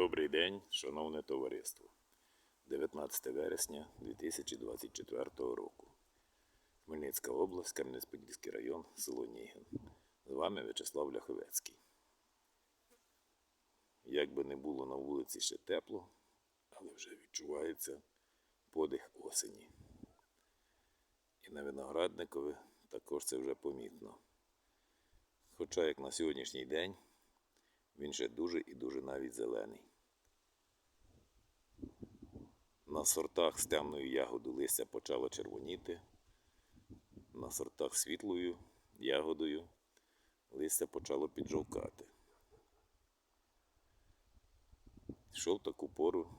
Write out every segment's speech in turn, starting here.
Добрий день, шановне товариство. 19 вересня 2024 року. Хмельницька область, Кам'янець-Подільський район, село Нігін. З вами В'ячеслав Ляховецький. Як би не було на вулиці ще тепло, але вже відчувається подих осені. І на виноградникові також це вже помітно. Хоча як на сьогоднішній день він ще дуже і дуже навіть зелений. На сортах з темною ягодою листя почало червоніти. На сортах світлою ягодою листя почало піджовкати. Що в таку пору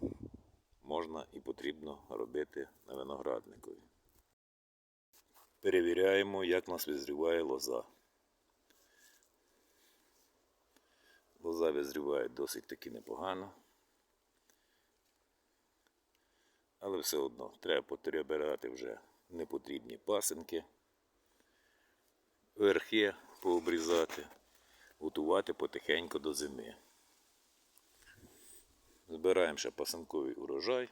можна і потрібно робити на виноградникові. Перевіряємо, як нас визріває лоза. Лоза визріває досить таки непогано. Але все одно треба потеребирати вже непотрібні пасинки, верхи пообрізати, готувати потихеньку до зими. Збираємо ще пасинковий урожай.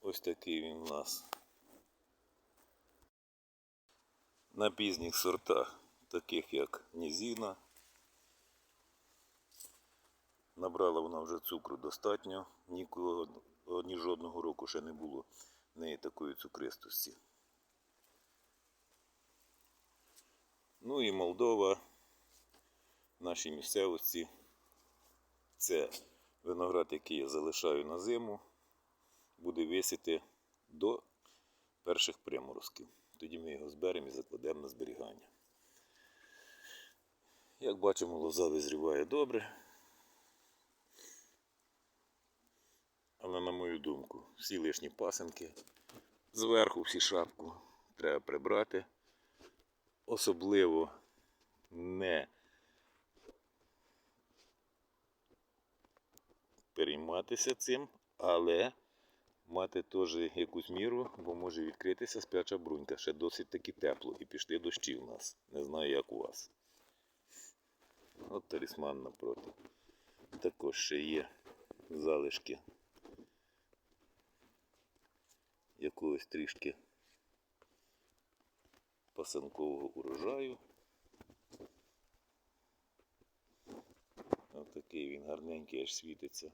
Ось такий він у нас. На пізніх сортах, таких як Нізіна. Набрала вона вже цукру достатньо, ніколи ні жодного року ще не було в неї такої цукристості. Ну і Молдова в нашій місцевості. Це виноград, який я залишаю на зиму, буде висіти до перших приморозків. Тоді ми його зберемо і закладемо на зберігання. Як бачимо, лоза визріває добре. Але на мою думку, всі лишні пасинки, зверху всі шапку треба прибрати. Особливо не перейматися цим, але мати теж якусь міру, бо може відкритися спяча брунька. Ще досить таки тепло і пішли дощі в нас. Не знаю, як у вас. От талісман напроти. Також ще є залишки якогось трішки пасанкового урожаю. Ось такий він гарненький аж світиться.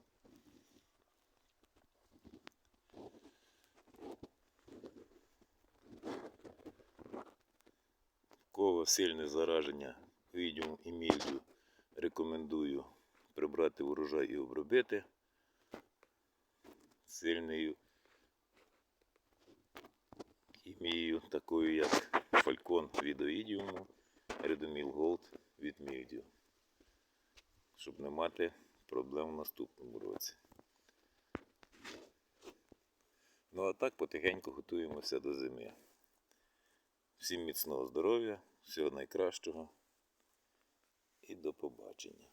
Кого сильне зараження відьом і мільдю рекомендую прибрати урожай і обробити сильною такою як фалькон від оїдіуму, редоміл голд від мільдю, щоб не мати проблем в наступному році. Ну а так потихеньку готуємося до зими. Всім міцного здоров'я, всього найкращого і до побачення.